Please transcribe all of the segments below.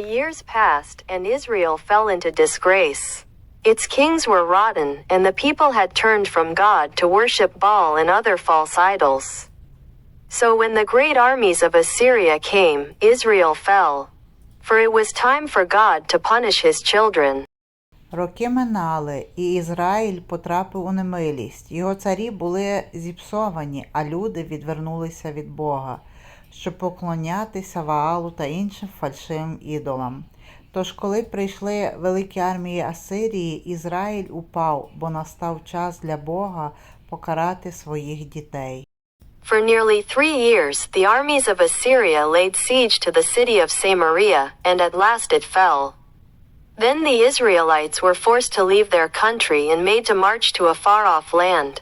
times passed, and Israel fell into disgrace. Its kings were rotten, and the people had turned from God to worship Baal and other false idols. So when the great armies of Assyria came, Israel fell. For it was time for God to punish his children. Роки минали, і Ізраїль потрапив у немилість. Його царі були зіпсовані, а люди відвернулися від Бога, щоб поклонятися Ваалу та іншим фальшивим ідолам. Тож, коли прийшли великі армії Асирії, Ізраїль упав, бо настав час для Бога покарати своїх дітей. For nearly three years, the armies of Assyria laid siege to the city of Samaria, and at last it fell. Then the Israelites were forced to leave their country and made to march to a far off land.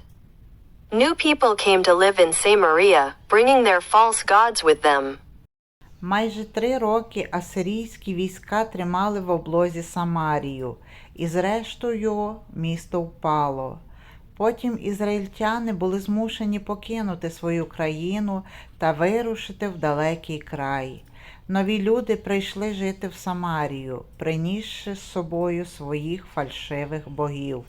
New people came to live in Samaria, bringing their false gods with them. Майже три роки асирійські війська тримали в облозі Самарію, і зрештою місто впало. Потім ізраїльтяни були змушені покинути свою країну та вирушити в далекий край. Нові люди прийшли жити в Самарію, принісши з собою своїх фальшивих богів.